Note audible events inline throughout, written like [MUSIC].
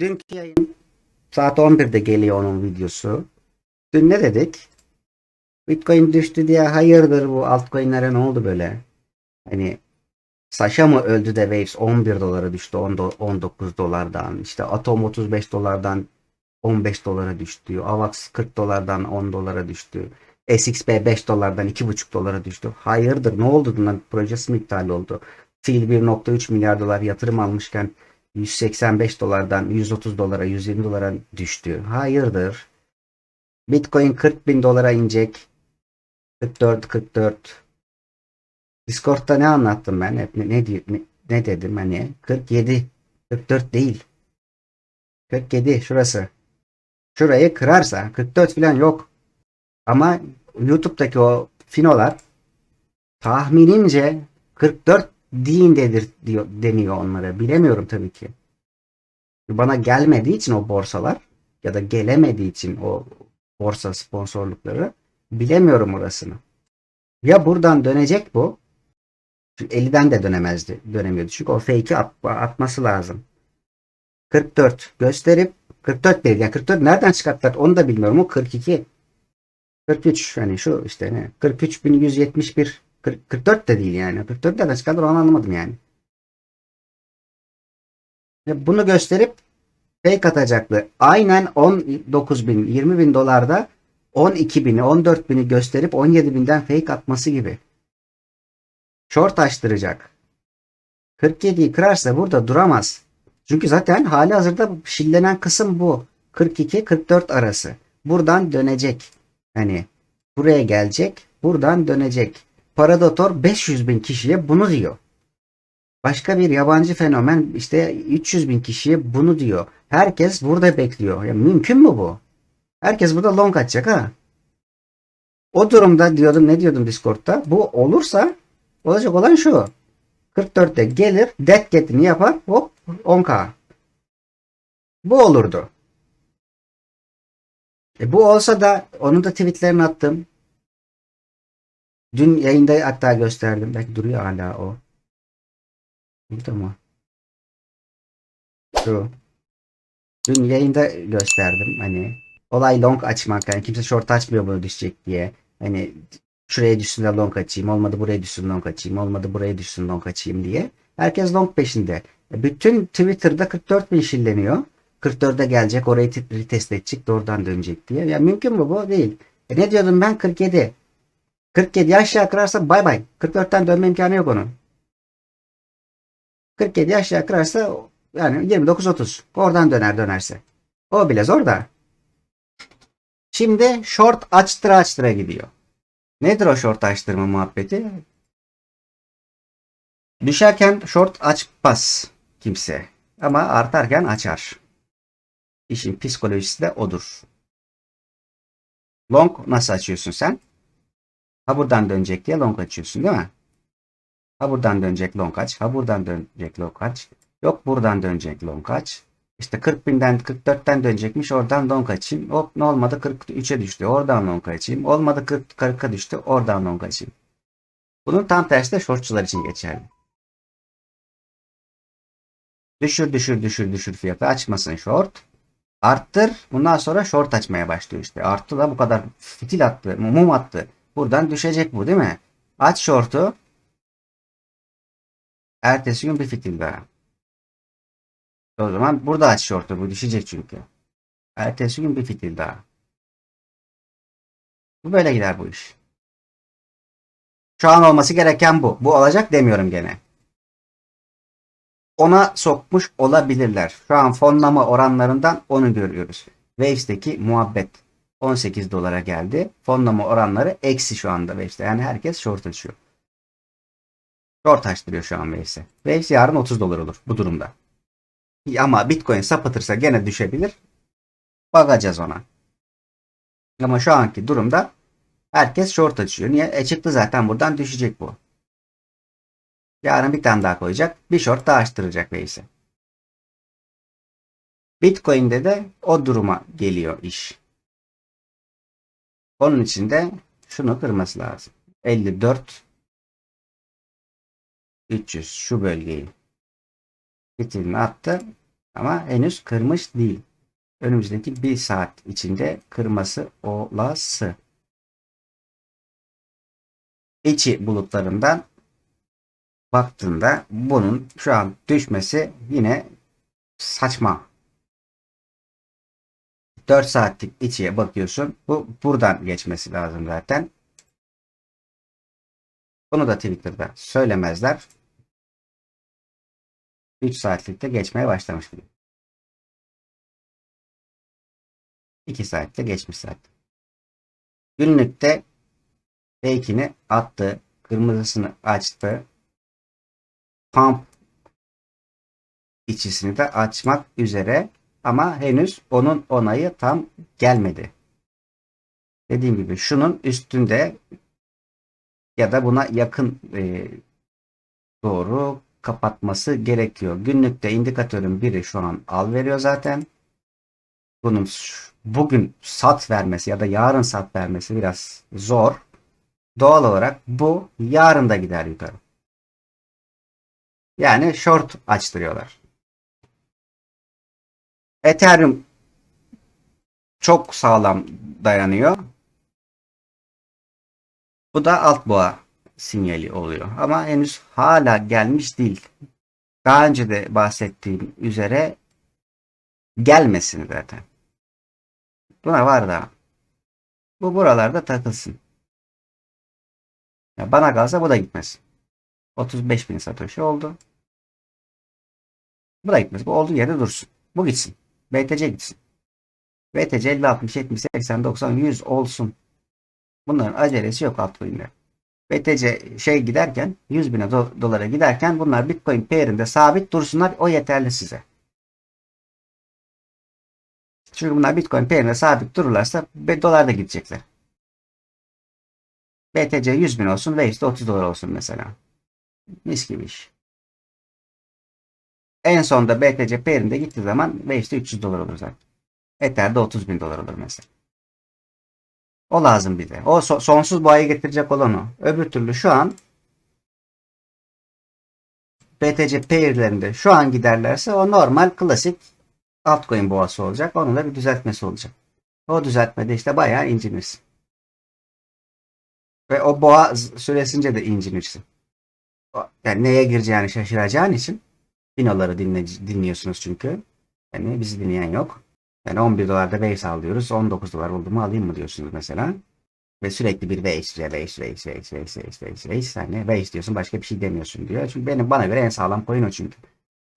dünkü yayın saat 11'de geliyor onun videosu. Dün ne dedik? Bitcoin düştü diye hayırdır bu altcoin'lere ne oldu böyle? Hani Sasha mı öldü de Waves 11 dolara düştü 10 do- 19 dolardan. İşte Atom 35 dolardan 15 dolara düştü. Avax 40 dolardan 10 dolara düştü. SXP 5 dolardan 2,5 dolara düştü. Hayırdır ne oldu bundan projesi mi iptal oldu? Fil 1.3 milyar dolar yatırım almışken 185 dolardan 130 dolara 120 dolara düştü. Hayırdır? Bitcoin 40 bin dolara inecek. 44 44 Discord'da ne anlattım ben? Hep ne, ne, ne dedim hani? 47 44 değil. 47 şurası. Şurayı kırarsa 44 falan yok. Ama YouTube'daki o finolar tahminimce 44 dedir diyor deniyor onlara. Bilemiyorum tabii ki. Bana gelmediği için o borsalar ya da gelemediği için o borsa sponsorlukları bilemiyorum orasını. Ya buradan dönecek bu. Çünkü 50'den de dönemezdi. Dönemiyordu. Çünkü o fake'i at- atması lazım. 44 gösterip 44 değil. Yani 44 nereden çıkarttılar onu da bilmiyorum. O 42 43 hani şu işte ne 43171 40 44 de değil yani. 44 nereden çıkarttılar onu anlamadım yani. Ya bunu gösterip fake atacaklı. Aynen 19 bin 20 bin dolarda 12 bini 14 bini gösterip 17 binden fake atması gibi. Short açtıracak. 47'yi kırarsa burada duramaz. Çünkü zaten hali hazırda şillenen kısım bu. 42-44 arası. Buradan dönecek. Hani buraya gelecek. Buradan dönecek. Paradator 500 bin kişiye bunu diyor. Başka bir yabancı fenomen işte 300 bin kişiye bunu diyor. Herkes burada bekliyor. Ya mümkün mü bu? Herkes burada long atacak ha. O durumda diyordum ne diyordum Discord'da? Bu olursa olacak olan şu. 44'te gelir dead cat'ini yapar hop 10k. Bu olurdu. E bu olsa da onun da tweetlerini attım. Dün yayında hatta gösterdim. Belki duruyor hala o. Burada mı? Şu. Dün yayında gösterdim. Hani olay long açmak. Yani kimse short açmıyor bunu düşecek diye. Hani şuraya düşsün de long açayım. Olmadı buraya düşsün long açayım. Olmadı buraya düşsün long açayım diye. Herkes long peşinde. Bütün Twitter'da 44 bin şilleniyor. 44'e gelecek orayı retest edecek doğrudan dönecek diye. Ya mümkün mü bu? Değil. E ne diyordum ben 47. 47 aşağı kırarsa bay bay. 44'ten dönme imkanı yok onun. 47 aşağı kırarsa yani 29-30. Oradan döner dönerse. O bile zor da. Şimdi short açtıra açtıra gidiyor. Nedir o short açtırma muhabbeti? Düşerken short açmaz kimse. Ama artarken açar. İşin psikolojisi de odur. Long nasıl açıyorsun sen? Ha buradan dönecek diye long açıyorsun değil mi? Ha buradan dönecek long aç. Ha buradan dönecek long aç. Yok buradan dönecek long aç. İşte 40 binden 44'ten dönecekmiş oradan long açayım. Hop ne olmadı 43'e düştü. Oradan long açayım. Olmadı 40 40'a düştü. Oradan long açayım. Bunun tam tersi de shortçular için geçerli. Düşür düşür düşür düşür fiyatı açmasın short. Arttır. Bundan sonra short açmaya başlıyor işte. Arttı da bu kadar fitil attı. Mum attı. Buradan düşecek bu değil mi? Aç short'u. Ertesi gün bir fitil daha. O zaman burada aç short'u. Bu düşecek çünkü. Ertesi gün bir fitil daha. Bu böyle gider bu iş. Şu an olması gereken bu. Bu olacak demiyorum gene. Ona sokmuş olabilirler. Şu an fonlama oranlarından onu görüyoruz. Waves'teki muhabbet 18 dolara geldi. Fonlama oranları eksi şu anda Waves'te. Yani herkes short açıyor. Short açtırıyor şu an Waves'e. Waves yarın 30 dolar olur bu durumda. Ama Bitcoin sapıtırsa gene düşebilir. Bakacağız ona. Ama şu anki durumda herkes short açıyor. Niye? E çıktı zaten buradan düşecek bu. Yarın bir tane daha koyacak. Bir short daha açtıracak Waves'e. Bitcoin'de de o duruma geliyor iş. Onun için de şunu kırması lazım. 54 300 şu bölgeyi fitilini attı. Ama henüz kırmış değil. Önümüzdeki bir saat içinde kırması olası. İçi bulutlarından baktığında bunun şu an düşmesi yine saçma. 4 saatlik içiye bakıyorsun. Bu buradan geçmesi lazım zaten. Bunu da Twitter'da söylemezler. 3 saatlikte geçmeye başlamış bile. 2 saatte geçmiş zaten. Günlükte fake'ini attı. Kırmızısını açtı. Pump içisini de açmak üzere ama henüz onun onayı tam gelmedi. Dediğim gibi şunun üstünde ya da buna yakın e, doğru kapatması gerekiyor. Günlükte indikatörün biri şu an al veriyor zaten. Bunun bugün sat vermesi ya da yarın sat vermesi biraz zor. Doğal olarak bu yarın da gider yukarı. Yani short açtırıyorlar. Ethereum çok sağlam dayanıyor. Bu da alt boğa sinyali oluyor. Ama henüz hala gelmiş değil. Daha önce de bahsettiğim üzere gelmesin zaten. Buna var da. Bu buralarda takılsın. Ya bana kalsa bu da gitmez. 35 bin satoshi oldu. Bu da gitmez. Bu olduğu yerde dursun. Bu gitsin. BTC gitsin. BTC 50, 60, 70, 80, 90, 100 olsun. Bunların acelesi yok altcoin'de. BTC şey giderken 100 bine do- dolara giderken bunlar Bitcoin pair'inde sabit dursunlar. O yeterli size. Çünkü bunlar Bitcoin pair'inde sabit dururlarsa dolar da gidecekler. BTC 100 bin olsun. Waves de 30 dolar olsun mesela. Mis gibi iş. En sonda BTC pair'inde gittiği zaman Waves de 300 dolar olur zaten. Ether de 30 bin dolar olur mesela. O lazım bize. O so- sonsuz boğayı getirecek olan o. Öbür türlü şu an BTC pair'lerinde şu an giderlerse o normal klasik altcoin boğası olacak. Onun da bir düzeltmesi olacak. O düzeltmede işte bayağı incinirsin. Ve o boğa süresince de incinirsin. Yani neye gireceğini şaşıracağın için Binoları dinle, dinliyorsunuz çünkü. Yani bizi dinleyen yok. Yani 11 dolarda Waves alıyoruz. 19 dolar oldu alayım mı diyorsunuz mesela. Ve sürekli bir Waves, Waves, Waves, Waves, Waves, Waves, Waves, Waves. Hani Waves diyorsun başka bir şey demiyorsun diyor. Çünkü benim bana göre en sağlam coin o çünkü.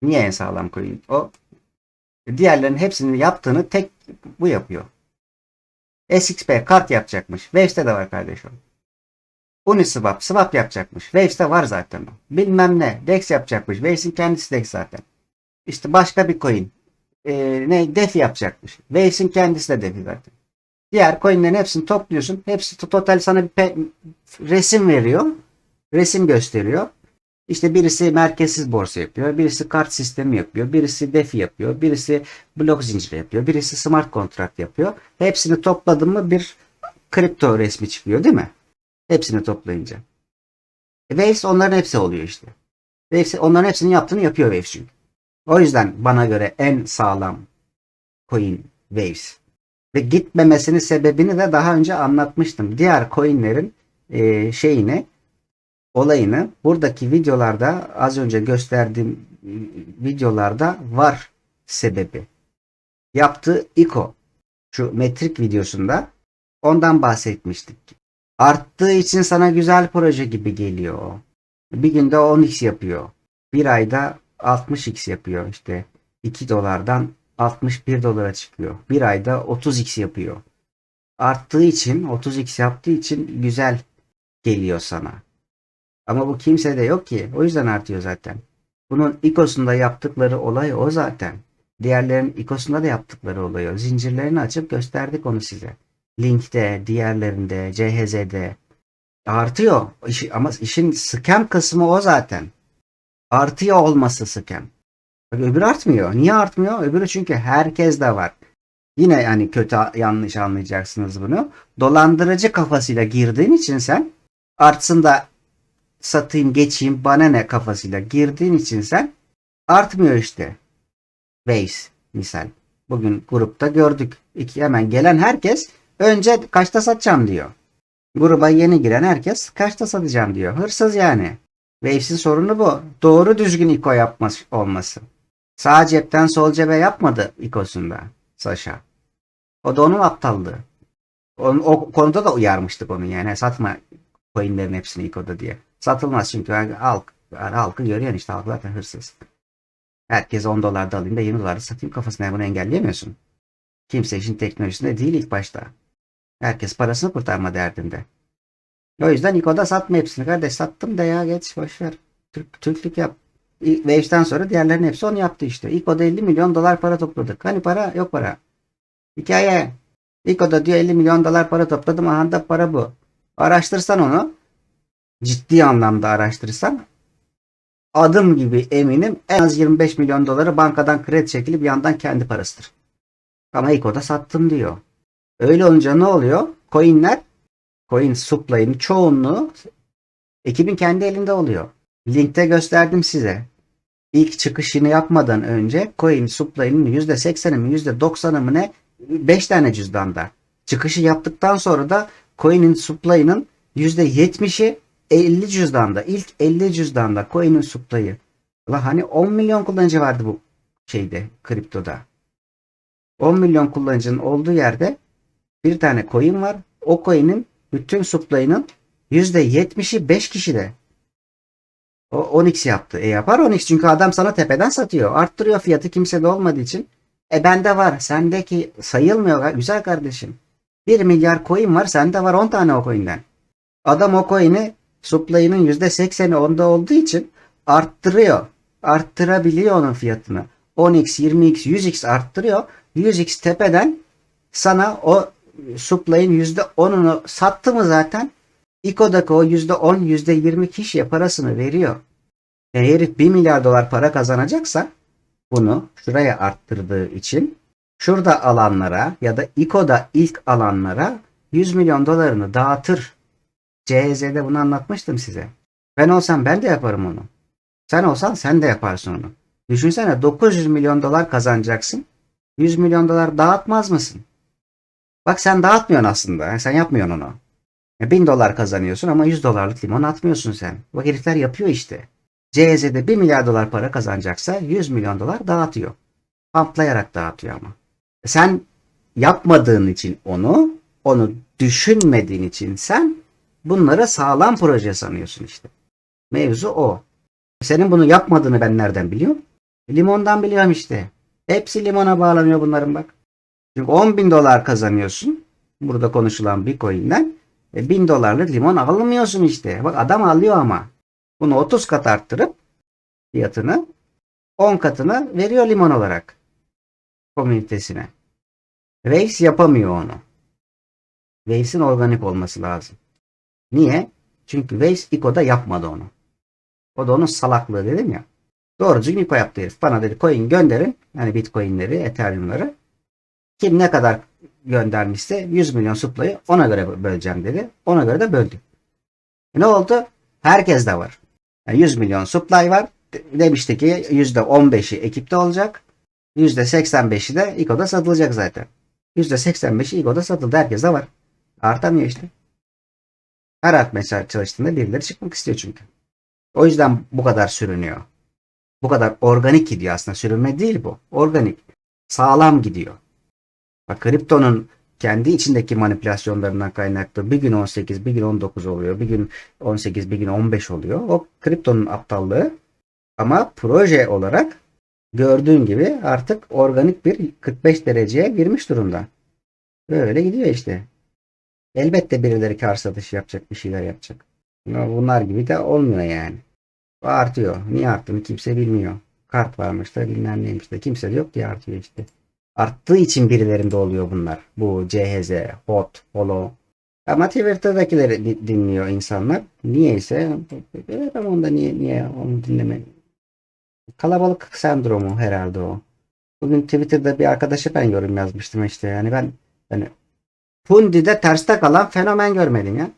Niye en sağlam coin? O diğerlerinin hepsinin yaptığını tek bu yapıyor. SXP kart yapacakmış. Waves'te de var kardeşim. Uniswap, swap yapacakmış. Waves'te var zaten. Bilmem ne. DEX yapacakmış. Waves'in kendisi DEX zaten. İşte başka bir coin. Ee, ne? DeFi yapacakmış. Waves'in kendisi de DeFi zaten. Diğer coinlerin hepsini topluyorsun. Hepsi to- total sana bir resim veriyor. Resim gösteriyor. İşte birisi merkezsiz borsa yapıyor. Birisi kart sistemi yapıyor. Birisi DeFi yapıyor. Birisi blok zinciri yapıyor. Birisi smart contract yapıyor. Hepsini topladın mı bir kripto resmi çıkıyor değil mi? Hepsini toplayınca. Waves onların hepsi oluyor işte. Waves onların hepsini yaptığını yapıyor Waves çünkü. O yüzden bana göre en sağlam coin Waves. Ve gitmemesinin sebebini de daha önce anlatmıştım. Diğer coinlerin e, şeyini olayını buradaki videolarda az önce gösterdiğim e, videolarda var sebebi. Yaptığı ICO şu metrik videosunda ondan bahsetmiştik. Arttığı için sana güzel proje gibi geliyor. Bir günde 10x yapıyor. Bir ayda 60x yapıyor işte. 2 dolardan 61 dolara çıkıyor. Bir ayda 30x yapıyor. Arttığı için 30x yaptığı için güzel geliyor sana. Ama bu kimsede yok ki. O yüzden artıyor zaten. Bunun ikosunda yaptıkları olay o zaten. Diğerlerinin ikosunda da yaptıkları olay o. Zincirlerini açıp gösterdik onu size. Link'te, diğerlerinde, CHZ'de artıyor. İşi- ama işin scam kısmı o zaten. Artıyor olması scam. Bak öbür artmıyor. Niye artmıyor? Öbürü çünkü herkes de var. Yine yani kötü yanlış anlayacaksınız bunu. Dolandırıcı kafasıyla girdiğin için sen artsın da satayım geçeyim bana ne kafasıyla girdiğin için sen artmıyor işte. Waves misal. Bugün grupta gördük. İki, hemen gelen herkes önce kaçta satacağım diyor. Gruba yeni giren herkes kaçta satacağım diyor. Hırsız yani. Waves'in sorunu bu. Doğru düzgün ICO yapması olması. Sağ cepten sol cebe yapmadı ICO'sunda Sasha. O da onun aptallığı. Onun, o konuda da uyarmıştık onu yani. Satma coinlerin hepsini ICO'da diye. Satılmaz çünkü halk, halkı görüyorsun işte halk zaten hırsız. Herkes 10 dolar da alayım da 20 dolar da satayım kafasına bunu engelleyemiyorsun. Kimse işin teknolojisinde değil ilk başta. Herkes parasını kurtarma derdinde. O yüzden İko'da satma hepsini. Kardeş sattım da ya geç boşver. Türk, Türklük yap. Waves'ten sonra diğerlerinin hepsi onu yaptı işte. İko'da 50 milyon dolar para topladık. Hani para? Yok para. Hikaye. İko'da diyor 50 milyon dolar para topladım. Aha da para bu. Araştırsan onu. Ciddi anlamda araştırırsan adım gibi eminim en az 25 milyon doları bankadan kredi çekilip yandan kendi parasıdır. Ama İko'da sattım diyor. Öyle olunca ne oluyor? Coinler coin supply'ın çoğunluğu ekibin kendi elinde oluyor. Linkte gösterdim size. İlk çıkışını yapmadan önce coin supply'ın %80'i mi %90'ı mı ne 5 tane cüzdanda. Çıkışı yaptıktan sonra da coin'in supply'ının %70'i 50 cüzdanda. İlk 50 cüzdanda coin'in supply'ı. La hani 10 milyon kullanıcı vardı bu şeyde kriptoda. 10 milyon kullanıcının olduğu yerde bir tane coin var. O coin'in bütün supply'ının %70'i 5 kişide. O 10x yaptı. E yapar 10x çünkü adam sana tepeden satıyor. Arttırıyor fiyatı kimsede olmadığı için. E bende var. Sendeki sayılmıyor. Güzel kardeşim. 1 milyar coin var. Sende var 10 tane o coin'den. Adam o coin'i supply'ının %80'i onda olduğu için arttırıyor. Arttırabiliyor onun fiyatını. 10x, 20x, 100x arttırıyor. 100x tepeden sana o supply'ın %10'unu sattı mı zaten İKO'daki o %10, %20 kişiye parasını veriyor. E herif 1 milyar dolar para kazanacaksa bunu şuraya arttırdığı için şurada alanlara ya da İKO'da ilk alanlara 100 milyon dolarını dağıtır. CHZ'de bunu anlatmıştım size. Ben olsam ben de yaparım onu. Sen olsan sen de yaparsın onu. Düşünsene 900 milyon dolar kazanacaksın. 100 milyon dolar dağıtmaz mısın? Bak sen dağıtmıyorsun aslında. Sen yapmıyorsun onu. 1000 dolar kazanıyorsun ama 100 dolarlık limon atmıyorsun sen. Bu herifler yapıyor işte. CHZ'de 1 milyar dolar para kazanacaksa 100 milyon dolar dağıtıyor. Pamplayarak dağıtıyor ama. Sen yapmadığın için onu, onu düşünmediğin için sen bunlara sağlam proje sanıyorsun işte. Mevzu o. Senin bunu yapmadığını ben nereden biliyorum? Limondan biliyorum işte. Hepsi limona bağlanıyor bunların bak. Çünkü 10 bin dolar kazanıyorsun. Burada konuşulan bir coin'den. E, 1000 dolarlık limon almıyorsun işte. Bak adam alıyor ama. Bunu 30 kat arttırıp fiyatını 10 katına veriyor limon olarak. Komünitesine. Waves yapamıyor onu. Waves'in organik olması lazım. Niye? Çünkü Waves ICO'da yapmadı onu. O da onun salaklığı dedim ya. Doğru düzgün ICO yaptı herif. Bana dedi coin gönderin. Yani bitcoinleri, ethereum'ları. Kim ne kadar göndermişse 100 milyon supply'ı ona göre böleceğim dedi. Ona göre de böldü. E ne oldu? Herkes de var. Yani 100 milyon supply var. De- Demişti ki %15'i ekipte olacak. %85'i de İKO'da satılacak zaten. %85'i İKO'da satıldı. Herkes de var. Artamıyor işte. Her artmaya çalıştığında birileri çıkmak istiyor çünkü. O yüzden bu kadar sürünüyor. Bu kadar organik gidiyor aslında. Sürünme değil bu. Organik. Sağlam gidiyor. Bak kriptonun kendi içindeki manipülasyonlarından kaynaklı bir gün 18, bir gün 19 oluyor. Bir gün 18, bir gün 15 oluyor. O kriptonun aptallığı. Ama proje olarak gördüğün gibi artık organik bir 45 dereceye girmiş durumda. Böyle gidiyor işte. Elbette birileri kar satışı yapacak, bir şeyler yapacak. Ama bunlar gibi de olmuyor yani. Artıyor. Niye arttığını kimse bilmiyor. Kart varmış da bilmem neymiş de. Kimse de yok diye artıyor işte. Arttığı için birilerinde oluyor bunlar. Bu CHZ, HOT, HOLO. Ama Twitter'dakileri di- dinliyor insanlar. Niyeyse evet ama onda niye, niye onu dinleme. Kalabalık sendromu herhalde o. Bugün Twitter'da bir arkadaşa ben yorum yazmıştım işte. Yani ben yani Pundi'de terste kalan fenomen görmedim ya.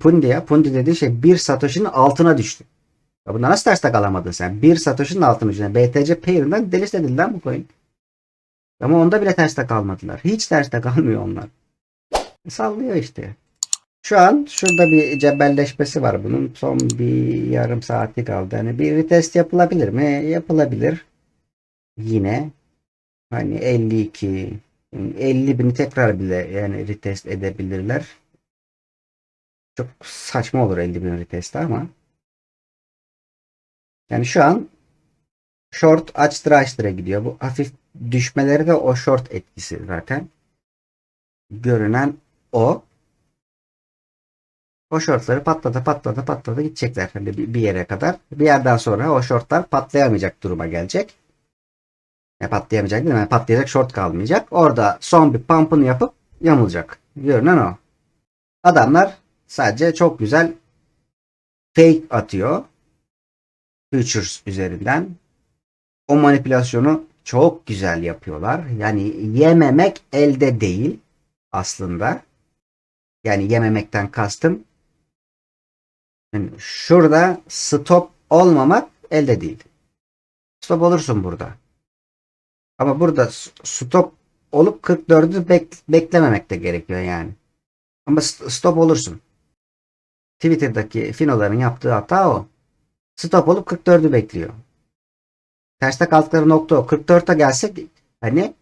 Pundi ya. Pundi dediği şey bir Satoshi'nin altına düştü. Ya bunda nasıl ters takalamadın sen? Bir Satoshi'nin altın üstüne BTC Pair'ından delist edildi lan bu coin. Ama onda bile ters kalmadılar. Hiç ters kalmıyor onlar. E, Sallıyor işte. Şu an şurada bir cebelleşmesi var bunun. Son bir yarım saati kaldı. Hani bir retest yapılabilir mi? Yapılabilir. Yine hani 52 50 bini tekrar bile yani retest edebilirler. Çok saçma olur 50 bin retest ama yani şu an short açtıra açtıra gidiyor. Bu hafif düşmeleri de o short etkisi zaten. Görünen o. O shortları patladı patladı patladı gidecekler hani bir, yere kadar. Bir yerden sonra o shortlar patlayamayacak duruma gelecek. Ya patlayamayacak değil mi? Yani patlayacak short kalmayacak. Orada son bir pump'ını yapıp yamulacak. Görünen o. Adamlar sadece çok güzel fake atıyor. Futures üzerinden. O manipülasyonu çok güzel yapıyorlar. Yani yememek elde değil aslında. Yani yememekten kastım yani şurada stop olmamak elde değil. Stop olursun burada. Ama burada stop olup 44'ü bek- beklememek de gerekiyor yani. Ama st- stop olursun. Twitter'daki finoların yaptığı hata o. Stop olup 44'ü bekliyor. Terste kaldıkları nokta o. 44'e gelsek hani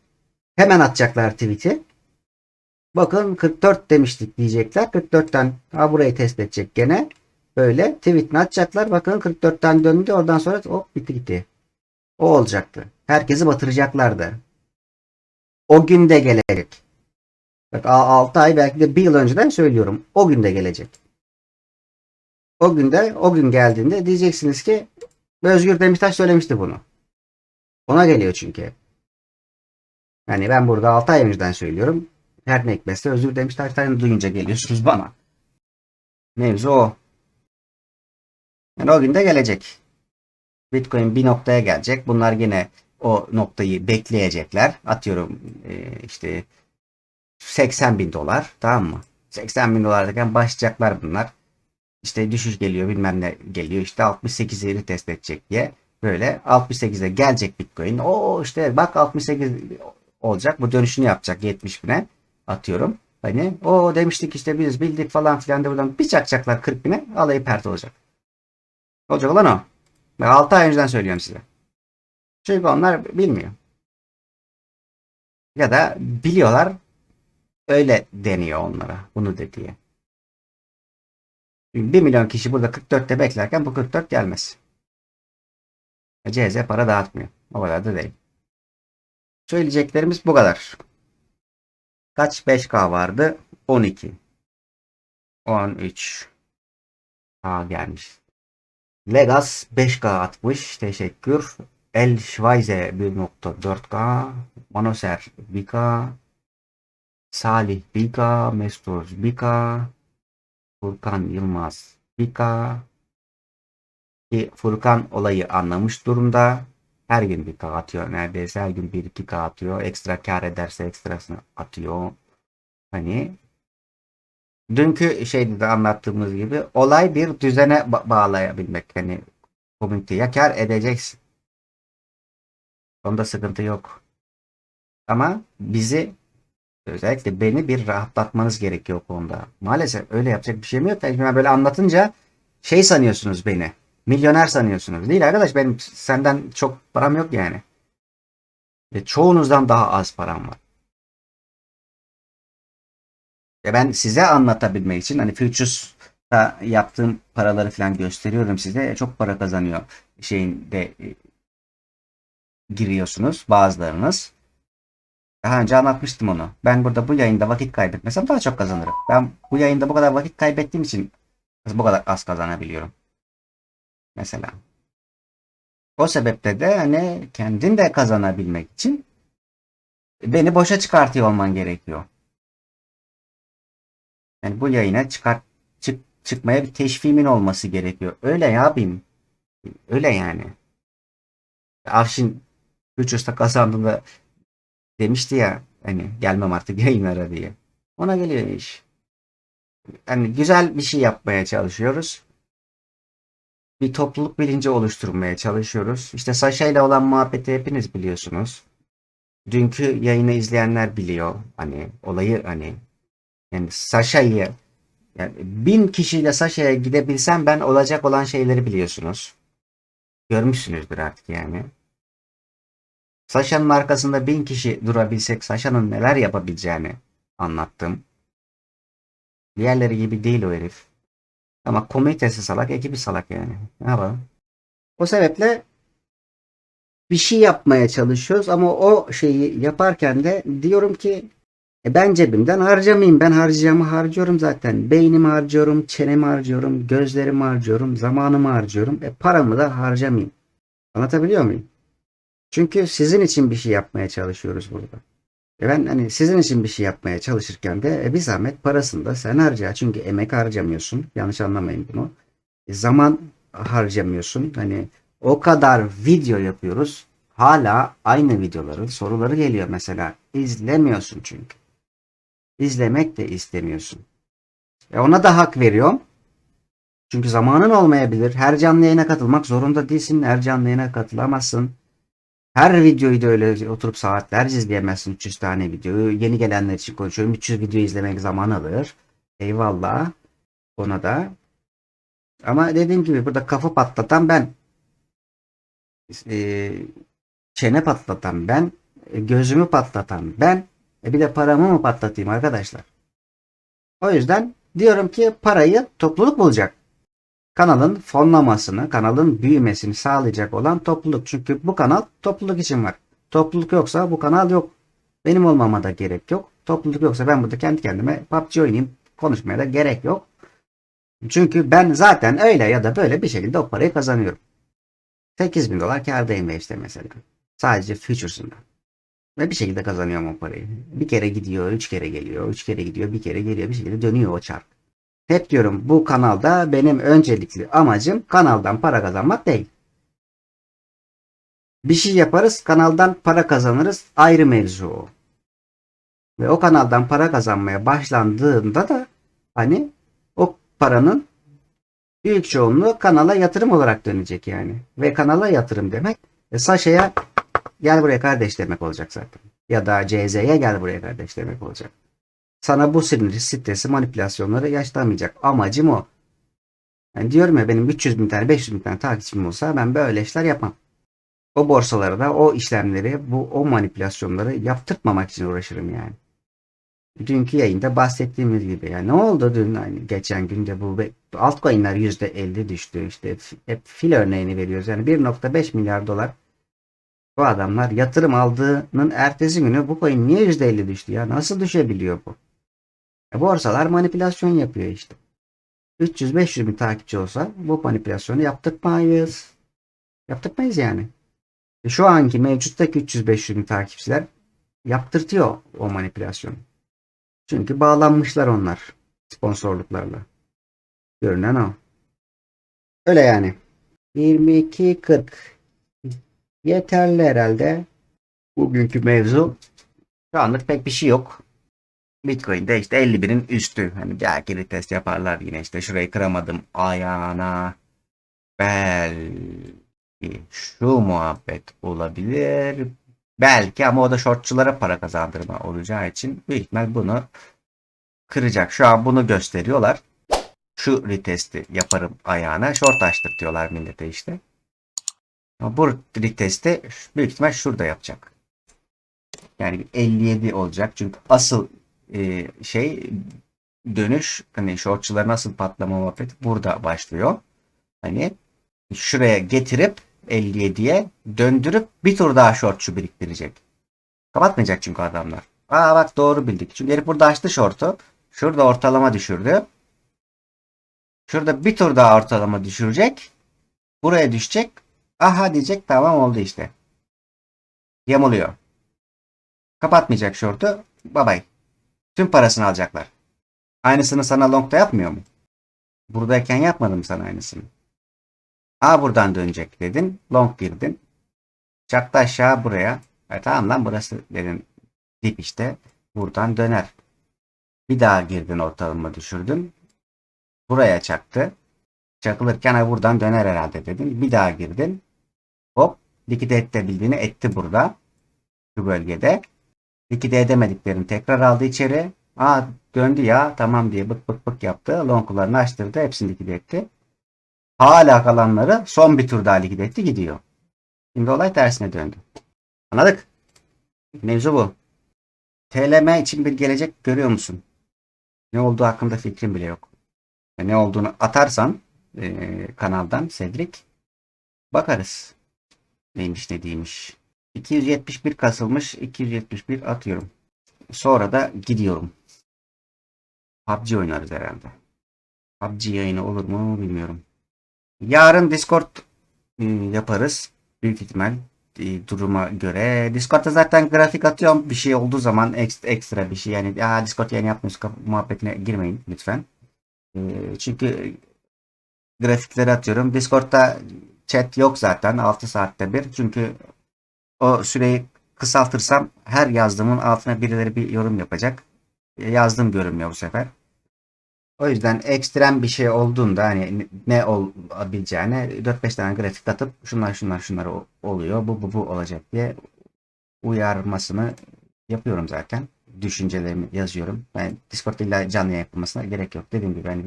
hemen atacaklar tweet'i. Bakın 44 demiştik diyecekler. 44'ten ha burayı test edecek gene. Böyle tweet'ini atacaklar. Bakın 44'ten döndü. Oradan sonra hop bitti gitti. O olacaktı. Herkesi batıracaklardı. O gün de gelecek. Bak 6 ay belki de bir yıl önceden söylüyorum. O gün de gelecek. O günde o gün geldiğinde diyeceksiniz ki Özgür Demirtaş söylemişti bunu. Ona geliyor çünkü. Yani ben burada 6 ay önceden söylüyorum. Her ne hikmetse Özgür Demirtaş'tan duyunca geliyorsunuz bana. Mevzu o. Yani o gün de gelecek. Bitcoin bir noktaya gelecek. Bunlar yine o noktayı bekleyecekler. Atıyorum e, işte 80 bin dolar tamam mı? 80 bin dolardayken başlayacaklar bunlar. İşte düşüş geliyor bilmem ne geliyor. İşte 68'i test edecek diye. Böyle 68'e gelecek Bitcoin. O işte bak 68 olacak. Bu dönüşünü yapacak 70 bine atıyorum. Hani o demiştik işte biz bildik falan filan da buradan bir çakacaklar 40 bine alayı pert olacak. Olacak olan o. Ben 6 ay önceden söylüyorum size. Çünkü onlar bilmiyor. Ya da biliyorlar öyle deniyor onlara bunu de diye. 1 milyon kişi burada 44'te beklerken bu 44 gelmez. CZ para dağıtmıyor. O kadar da değil. Söyleyeceklerimiz bu kadar. Kaç 5K vardı? 12. 13. Aa gelmiş. Legas 5K atmış. Teşekkür. El Schweize 1.4K. Manoser 1K. Salih 1K. Mestur 1K. Furkan Yılmaz 1K. Ki Furkan olayı anlamış durumda. Her gün 1K atıyor. Neredeyse her gün 1-2K atıyor. Ekstra kar ederse ekstrasını atıyor. Hani dünkü şeyde de anlattığımız gibi olay bir düzene ba- bağlayabilmek. Hani komünite ya kar edeceksin. Onda sıkıntı yok. Ama bizi özellikle beni bir rahatlatmanız gerekiyor konuda. Maalesef öyle yapacak bir şeyim yok. Ben böyle anlatınca şey sanıyorsunuz beni. Milyoner sanıyorsunuz. Değil arkadaş benim senden çok param yok yani. Ve çoğunuzdan daha az param var. Ya ben size anlatabilmek için hani Futures'ta yaptığım paraları falan gösteriyorum size. Çok para kazanıyor şeyinde e, giriyorsunuz bazılarınız. Daha önce anlatmıştım onu. Ben burada bu yayında vakit kaybetmesem daha çok kazanırım. Ben bu yayında bu kadar vakit kaybettiğim için bu kadar az kazanabiliyorum. Mesela. O sebeple de hani kendin de kazanabilmek için beni boşa çıkartıyor olman gerekiyor. Yani bu yayına çıkart çık, çıkmaya bir teşviğimin olması gerekiyor. Öyle ya abim. Öyle yani. Avşin Futures'ta kazandığında demişti ya hani gelmem artık yayınlara diye. Ona geliyor iş. Yani güzel bir şey yapmaya çalışıyoruz. Bir topluluk bilinci oluşturmaya çalışıyoruz. İşte Sasha ile olan muhabbeti hepiniz biliyorsunuz. Dünkü yayını izleyenler biliyor. Hani olayı hani yani Sasha'yı yani bin kişiyle Sasha'ya gidebilsem ben olacak olan şeyleri biliyorsunuz. Görmüşsünüzdür artık yani. Sasha'nın arkasında bin kişi durabilsek Sasha'nın neler yapabileceğini anlattım. Diğerleri gibi değil o herif. Ama komünitesi salak, ekibi salak yani. Ne yapalım? O sebeple bir şey yapmaya çalışıyoruz ama o şeyi yaparken de diyorum ki e ben cebimden harcamayayım. Ben harcayacağımı harcıyorum zaten. Beynimi harcıyorum, çenemi harcıyorum, gözlerimi harcıyorum, zamanımı harcıyorum. E paramı da harcamayayım. Anlatabiliyor muyum? Çünkü sizin için bir şey yapmaya çalışıyoruz burada. E ben hani sizin için bir şey yapmaya çalışırken de e bir zahmet parasını da sen harca. Çünkü emek harcamıyorsun. Yanlış anlamayın bunu. E zaman harcamıyorsun. Hani o kadar video yapıyoruz. Hala aynı videoların soruları geliyor mesela. İzlemiyorsun çünkü. İzlemek de istemiyorsun. E ona da hak veriyorum. Çünkü zamanın olmayabilir. Her canlı yayına katılmak zorunda değilsin. Her canlı yayına katılamazsın. Her videoyu da öyle oturup saatlerce izleyemezsin 300 tane videoyu. Yeni gelenler için konuşuyorum. 300 video izlemek zaman alır. Eyvallah. Ona da. Ama dediğim gibi burada kafa patlatan ben. Ee, çene patlatan ben. e, Gözümü patlatan ben. E bir de paramı mı patlatayım arkadaşlar? O yüzden diyorum ki parayı topluluk bulacak. Kanalın fonlamasını, kanalın büyümesini sağlayacak olan topluluk. Çünkü bu kanal topluluk için var. Topluluk yoksa bu kanal yok. Benim olmama da gerek yok. Topluluk yoksa ben burada kendi kendime PUBG oynayayım. Konuşmaya da gerek yok. Çünkü ben zaten öyle ya da böyle bir şekilde o parayı kazanıyorum. 8 bin dolar kârdayım ve işte mesela. Sadece Futures'ında. Ve bir şekilde kazanıyorum o parayı. Bir kere gidiyor, üç kere geliyor, üç kere gidiyor, bir kere geliyor, bir şekilde dönüyor o çark. Hep diyorum bu kanalda benim öncelikli amacım kanaldan para kazanmak değil. Bir şey yaparız, kanaldan para kazanırız ayrı mevzu o. Ve o kanaldan para kazanmaya başlandığında da hani o paranın büyük çoğunluğu kanala yatırım olarak dönecek yani. Ve kanala yatırım demek e, Sasha'ya gel buraya kardeş demek olacak zaten. Ya da CZ'ye gel buraya kardeş demek olacak. Sana bu siniri, stresi, manipülasyonları yaşamayacak. Amacım o. Yani diyorum ya benim 300 bin tane 500 bin tane takipçim olsa ben böyle işler yapmam. O borsalara da o işlemleri, bu o manipülasyonları yaptırtmamak için uğraşırım yani. Dünkü yayında bahsettiğimiz gibi yani ne oldu dün hani geçen günde bu altcoin'ler %50 düştü işte hep fil örneğini veriyoruz yani 1.5 milyar dolar bu adamlar yatırım aldığının ertesi günü bu coin niye %50 düştü ya nasıl düşebiliyor bu? E, borsalar manipülasyon yapıyor işte. 300-500 bin takipçi olsa bu manipülasyonu yaptırmayız. Yaptırmayız yani. E, şu anki mevcuttaki 300-500 bin takipçiler yaptırtıyor o manipülasyonu. Çünkü bağlanmışlar onlar sponsorluklarla. Görünen o. Öyle yani. 22.40 yeterli herhalde. Bugünkü mevzu. Şu anlık pek bir şey yok. Bitcoin'de işte 51'in üstü. Hani belki retest yaparlar yine işte şurayı kıramadım ayağına. Belki şu muhabbet olabilir. Belki ama o da shortçulara para kazandırma olacağı için büyük ihtimal bunu kıracak. Şu an bunu gösteriyorlar. Şu retesti yaparım ayağına. Short açtırtıyorlar millete işte. Ama bu retesti büyük ihtimal şurada yapacak. Yani bir 57 olacak. Çünkü asıl e, şey dönüş hani shortçuların nasıl patlama muhabbeti burada başlıyor. Hani şuraya getirip 57'ye döndürüp bir tur daha shortçu biriktirecek. Kapatmayacak çünkü adamlar. Aa bak doğru bildik. Çünkü herif burada açtı short'u. Şurada ortalama düşürdü. Şurada bir tur daha ortalama düşürecek. Buraya düşecek. Aha diyecek tamam oldu işte. Yamuluyor. Kapatmayacak short'u. Bye bye. Tüm parasını alacaklar. Aynısını sana long'da yapmıyor mu? Buradayken yapmadım sana aynısını. A buradan dönecek dedin. Long girdin. Çaktı aşağı buraya. E, tamam lan burası dedin. Dip işte. Buradan döner. Bir daha girdin ortalama düşürdün. Buraya çaktı. çakılırken buradan döner herhalde dedin. Bir daha girdin. Hop likide edebildiğini etti burada. Şu bölgede. Likide edemediklerini tekrar aldı içeri. Aa döndü ya tamam diye bık bık bık yaptı. Longlarını açtırdı. Hepsini likide etti. Hala kalanları son bir tur daha likide etti gidiyor. Şimdi olay tersine döndü. Anladık. Mevzu bu. TLM için bir gelecek görüyor musun? Ne olduğu hakkında fikrim bile yok. E, Ne olduğunu atarsan e, kanaldan Cedric bakarız. Neymiş ne değilmiş. 271 kasılmış. 271 atıyorum. Sonra da gidiyorum. PUBG oynarız herhalde. PUBG yayını olur mu bilmiyorum. Yarın Discord e, yaparız. Büyük ihtimal e, duruma göre. Discord'da zaten grafik atıyorum. Bir şey olduğu zaman ekstra, ekstra bir şey. Yani ya Discord yayını yapmıyoruz muhabbetine girmeyin lütfen. Çünkü grafikleri atıyorum. Discord'da chat yok zaten 6 saatte bir. Çünkü o süreyi kısaltırsam her yazdığımın altına birileri bir yorum yapacak. E, Yazdığım görünmüyor bu sefer. O yüzden ekstrem bir şey olduğunda hani ne olabileceğine 4-5 tane grafik atıp şunlar şunlar şunlar oluyor bu bu bu olacak diye uyarmasını yapıyorum zaten. Düşüncelerimi yazıyorum. Ben Discord'da illa canlı yayın yapılmasına gerek yok. Dediğim gibi hani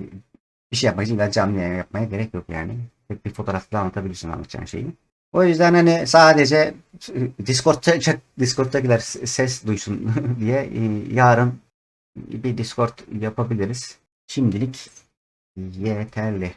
bir şey yapmak için illa canlı yayın yapmaya gerek yok yani. Tek bir fotoğrafla anlatabilirsin anlatacağın şeyi. O yüzden hani sadece Discord Discord'takiler ses duysun [LAUGHS] diye e, yarın bir Discord yapabiliriz. Şimdilik yeterli.